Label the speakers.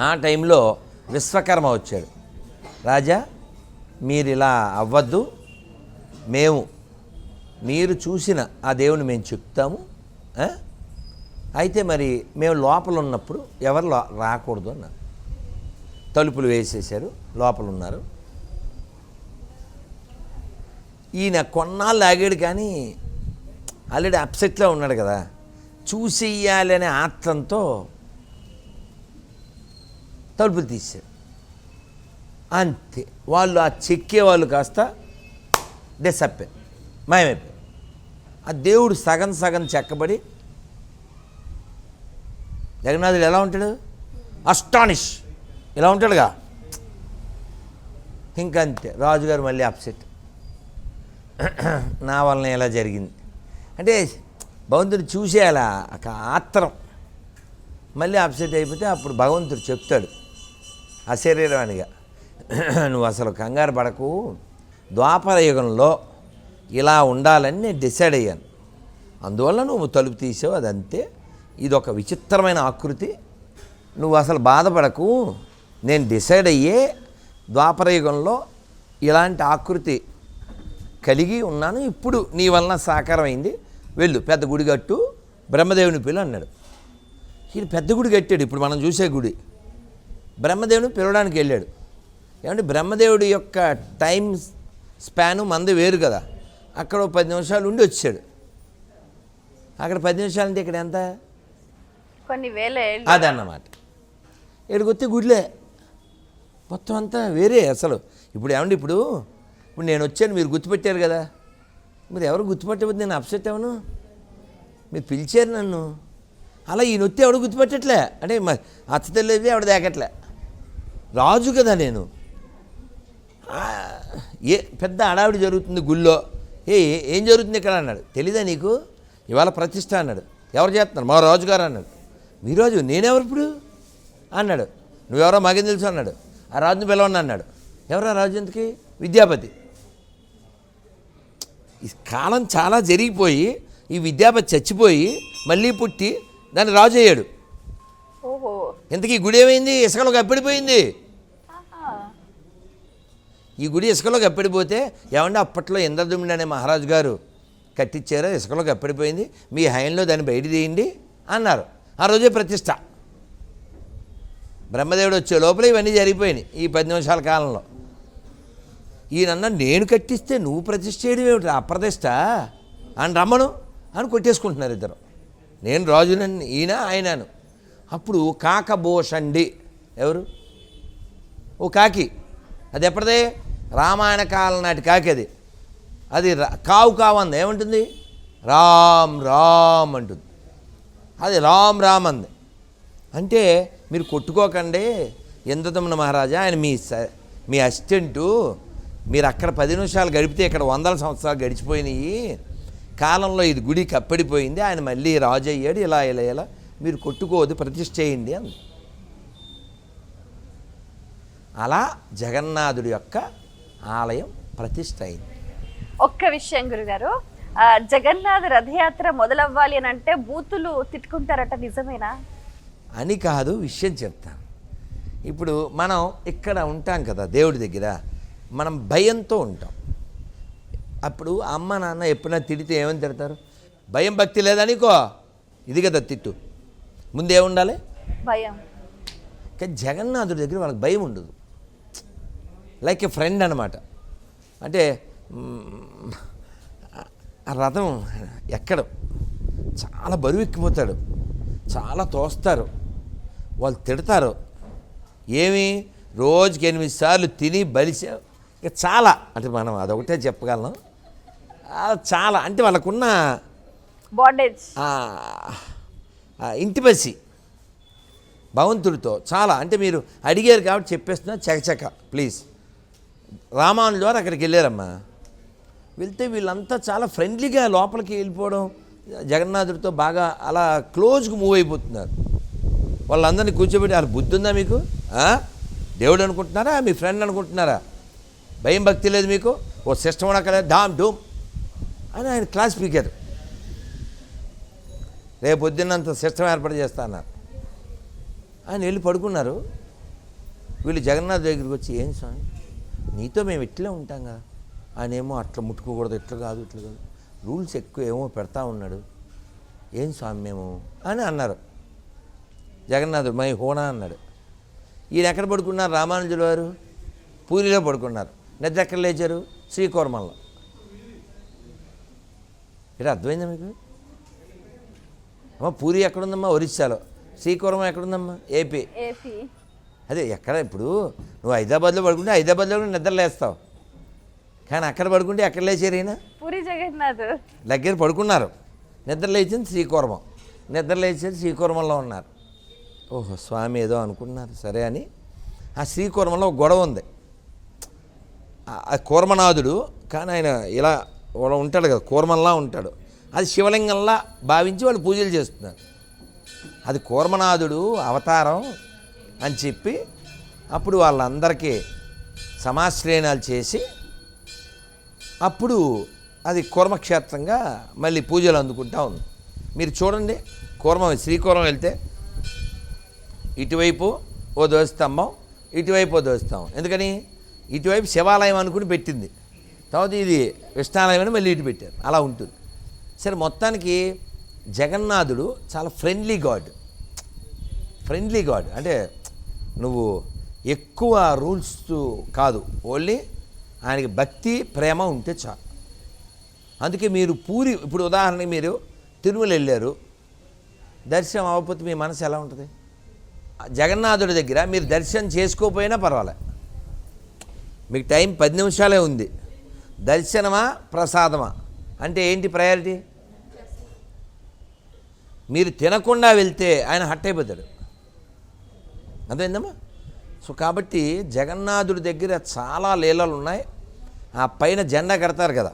Speaker 1: ఆ టైంలో విశ్వకర్మ వచ్చాడు. రాజా మీరు ఇలా అవ్వద్దు. మేము మీరు చూసిన ఆ దేవుని మేము చెప్తాము. అయితే మరి మేము లోపల ఉన్నప్పుడు ఎవరు లో రాకూడదు అన్నారు. తలుపులు వేసేసారు లోపల ఉన్నారు. ఈయన కొన్నాళ్ళు ఆగాడు కానీ ఆల్రెడీ అప్సెట్లో ఉన్నాడు కదా. చూసేయాలనే ఆత్రంతో తలుపులు తీశారు. అంతే. వాళ్ళు ఆ చెక్కే వాళ్ళు కాస్త డిసప్పారు మాయమైపోయారు. ఆ దేవుడు సగం సగం చెక్కబడి జగన్నాథుడు ఎలా ఉంటాడు? అస్టానిష్. ఇలా ఉంటాడుగా. ఇంకంతే. రాజుగారు మళ్ళీ అప్సెట్. నా వలన ఎలా జరిగింది? అంటే భగవంతుడు చూసేయాల ఒక ఆత్రం. మళ్ళీ అప్సెట్ అయిపోతే అప్పుడు భగవంతుడు చెప్తాడు. అశరీరవాణిగా నువ్వు అసలు కంగారు పడకు. ద్వాపర యుగంలో ఇలా ఉండాలని నేను డిసైడ్ అయ్యాను. అందువల్ల నువ్వు తలుపు తీసావు అదంతే. ఇది ఒక విచిత్రమైన ఆకృతి. నువ్వు అసలు బాధపడకు. నేను డిసైడ్ అయ్యే ద్వాపర యుగంలో ఇలాంటి ఆకృతి కలిగి ఉన్నాను. ఇప్పుడు నీ వలన సాకారం అయింది వెళ్ళు పెద్ద గుడి కట్టు. బ్రహ్మదేవుని పిల్ల అన్నాడు. ఈయన పెద్ద గుడి కట్టాడు. ఇప్పుడు మనం చూసే గుడి. బ్రహ్మదేవుని పిలవడానికి వెళ్ళాడు. ఏమంటే బ్రహ్మదేవుడి యొక్క టైం స్పాను మంది వేరు కదా. అక్కడ పది నిమిషాలు ఉండి వచ్చాడు. అక్కడ పది నిమిషాలు అంటే ఇక్కడ ఎంత?
Speaker 2: కొన్ని వేల
Speaker 1: అదన్నమాట. ఇక్కడికి గుడిలే. మొత్తం అంతా వేరే అసలు. ఇప్పుడు ఏమండి ఇప్పుడు? ఇప్పుడు నేను వచ్చాను మీరు గుర్తుపెట్టారు కదా. మీరు ఎవరు గుర్తుపట్టకపోతే నేను అప్సెట్ అవ్వను? మీరు పిలిచారు నన్ను. అలా ఈయన వస్తే ఎవడు గుర్తుపెట్టట్లే? అంటే అచ్చ తెలియదు ఎవడ దేకట్లే? రాజు కదా నేను. ఏ పెద్ద అడావిడి జరుగుతుంది గుళ్ళో. ఏ ఏం జరుగుతుంది ఇక్కడ అన్నాడు. తెలీదా నీకు? ఇవాళ ప్రతిష్ట అన్నాడు. ఎవరు చేస్తున్నారు? మా రాజుగారు అన్నాడు. మీ రాజు నేనెవరు ఇప్పుడు? అన్నాడు. నువ్వెవరో మాకేం తెలుసు అన్నాడు. ఆ రాజుని పిలవండి అన్నాడు. ఎవరా రాజు ఎందుకు విద్యాపతి. ఈ కాలం చాలా జరిగిపోయి ఈ విద్యాపతి చచ్చిపోయి మళ్ళీ పుట్టి దాన్ని రాజు అయ్యాడు. ఇంతకీ ఈ గుడి ఏమైంది? ఇసుకలో
Speaker 2: గప్పెడిపోయింది
Speaker 1: ఈ గుడి ఇసుకలో గప్పెడిపోతే ఏమంటే అప్పట్లో ఇంద్రదుమిడి అనే మహారాజు గారు కట్టించారో ఇసుకలో గప్పెడిపోయింది మీ హయంలో దాన్ని బయట తీయండి అన్నారు. ఆ రోజే ప్రతిష్ట. బ్రహ్మదేవుడు వచ్చే లోపల ఇవన్నీ జరిగిపోయినాయి ఈ పది నిమిషాల కాలంలో. ఈయనన్న నేను కట్టిస్తే నువ్వు ప్రతిష్ట చేయడం ఏమిటి అప్రతిష్ట? అని రమ్మను అని కొట్టేసుకుంటున్నారు ఇద్దరు. నేను రాజునని ఈయన ఆయనను. అప్పుడు కాకభూషండి ఎవరు? ఓ కాకి. అది ఎప్పటిదే? రామాయణ కాలం నాటి కాకి అది. అది రా- కావు కావు అంది. ఏమంటుంది? రామ్ రామ్ అంటుంది. అది రామ్ రామ్ అంది. అంటే మీరు కొట్టుకోకండి. ఇంద్రదమ్మున మహారాజా ఆయన మీ స- మీ అసిస్టెంటు మీరు అక్కడ పది నిమిషాలు గడిపితే ఇక్కడ వందల సంవత్సరాలు గడిచిపోయినాయి. కాలంలో ఇది గుడి కప్పడిపోయింది ఆయన మళ్ళీ రాజు అయ్యాడు ఇలా ఇలా ఇలా మీరు కొట్టుకోవద్దు ప్రతిష్ఠ చేయండి అంది. అలా జగన్నాథుడి యొక్క ఆలయం ప్రతిష్ఠ అయింది
Speaker 2: ఒక్క విషయం గురుగారు జగన్నాథ రథయాత్ర మొదలవ్వాలి అని అంటే బూతులు తిట్టుకుంటారట నిజమేనా?
Speaker 1: అని కాదు విషయం చెప్తాను. ఇప్పుడు మనం ఇక్కడ ఉంటాం కదా దేవుడి దగ్గర మనం భయంతో ఉంటాం. అప్పుడు అమ్మ నాన్న ఎప్పుడైనా తిడితే ఏమని తిడతారు? భయం భక్తి లేదనికో ఇది కదా తిట్టు. ముందే ఉండాలి
Speaker 2: భయం.
Speaker 1: కానీ జగన్నాథుడి దగ్గర వాళ్ళకి భయం ఉండదు. లైక్ ఏ ఫ్రెండ్ అనమాట అంటే ఆ రథం ఎక్కడం. చాలా బరువు ఎక్కిపోతాడు చాలా తోస్తారు. వాళ్ళు తిడతారు. ఏమి? రోజుకి ఎనిమిది సార్లు తిని బలిసా ఇక చాలా. అంటే మనం అదొకటే చెప్పగలం. చాలా. అంటే వాళ్ళకున్న
Speaker 2: బాండేజ్
Speaker 1: ఇంటిమసీ. భగవంతుడితో చాలా అంటే మీరు అడిగారు కాబట్టి చెప్పేస్తున్నా చకచక ప్లీజ్. రామానుజు వారు అక్కడికి వెళ్ళారమ్మా. వెళ్తే వీళ్ళంతా చాలా ఫ్రెండ్లీగా లోపలికి వెళ్ళిపోవడం జగన్నాథుడితో బాగా అలా క్లోజ్గా మూవ్ అయిపోతున్నారు. వాళ్ళందరినీ కూర్చోబెట్టి వాళ్ళ బుద్ధి ఉందా మీకు? దేవుడు అనుకుంటున్నారా? మీ ఫ్రెండ్ అనుకుంటున్నారా? భయం భక్తి లేదు మీకు? ఓ సిస్టమ్ అక్కడ డామ్ డూమ్ అని ఆయన క్లాస్ స్పీకర్ రేపు పొద్దున్నంత సిస్టమ్ ఏర్పాటు చేస్తాను ఆయన వెళ్ళి పడుకున్నారు. వీళ్ళు జగన్నాథ్ దగ్గరికి వచ్చి ఏం స్వామి? నీతో మేము ఇట్లే ఉంటాం కదా ఆయన ఏమో అట్లా ముట్టుకోకూడదు ఇట్లా కాదు ఇట్లా కాదు. రూల్స్ ఎక్కువ ఏమో పెడతా ఉన్నాడు. ఏం స్వామి మేము? అని అన్నారు. జగన్నాథుడు మై హోనా అన్నాడు. ఈయన ఎక్కడ పడుకున్నారు? రామానుజుల వారు? పూరిలో పడుకున్నారు. నిద్ర ఎక్కడ లేచారు? శ్రీకూర్మంలో ఇక్కడ అర్థమైందా మీకు? అమ్మ పూరి ఎక్కడుందమ్మా? ఒరిస్సాలో. శ్రీకూర్మం ఎక్కడుందమ్మా? ఏపీ.
Speaker 2: ఏపీ.
Speaker 1: అదే ఎక్కడ ఇప్పుడు? నువ్వు హైదరాబాద్లో పడుకుంటే హైదరాబాద్లో కూడా నిద్ర లేస్తావు. కానీ అక్కడ పడుకుంటే ఎక్కడ లేచారు ఈయన?
Speaker 2: పూరి జగన్నాథ్.
Speaker 1: దగ్గర పడుకున్నారు. నిద్ర లేచింది శ్రీకూర్మం నిద్ర లేచేది శ్రీకూర్మంలో ఉన్నారు. ఓహో స్వామి ఏదో అనుకుంటున్నారు. సరే అని ఆ శ్రీకూర్మంలో ఒక గొడవ ఉంది. ఆ- కూర్మనాథుడు కానీ ఆయన ఇలా ఉంటాడు కదా కూర్మంలా ఉంటాడు. అది శివలింగంలా భావించి వాళ్ళు పూజలు చేస్తున్నారు. అది కూర్మనాథుడు అవతారం అని చెప్పి అప్పుడు వాళ్ళందరికీ సమాశ్రయణాలు చేసి అప్పుడు అది కూర్మక్షేత్రంగా మళ్ళీ పూజలు అందుకుంటా ఉంది. మీరు చూడండి కూర్మం శ్రీకూర్మం వెళ్తే ఇటువైపు ఓ దోస్తంభం ఇటువైపు ఓ దోస్తంభం ఎందుకని? ఇటువైపు శివాలయం అనుకుని పెట్టింది. తర్వాత ఇది కృష్ణాలయం అని మళ్ళీ ఇటు పెట్టారు. అలా ఉంటుంది. సరే మొత్తానికి జగన్నాథుడు చాలా ఫ్రెండ్లీ గాడ్ ఫ్రెండ్లీ గాడ్ అంటే నువ్వు ఎక్కువ రూల్స్ కాదు. ఓన్లీ ఆయనకి భక్తి ప్రేమ ఉంటే చాలు. అందుకే మీరు పూరి ఇప్పుడు ఉదాహరణకి మీరు తిరుమల వెళ్ళారు. దర్శనం అవ్వకపోతే మీ మనసు ఎలా ఉంటుంది? జగన్నాథుడి దగ్గర మీరు దర్శనం చేసుకోకపోయినా పర్వాలే. మీకు టైం పది నిమిషాలే ఉంది. దర్శనమా ప్రసాదమా? అంటే ఏంటి ప్రయారిటీ మీరు తినకుండా వెళ్తే ఆయన హట్ అయిపోతాడు. అదేందమ్మా సో కాబట్టి జగన్నాథుడి దగ్గర చాలా లీలలు ఉన్నాయి. ఆ పైన జెండా కడతారు కదా.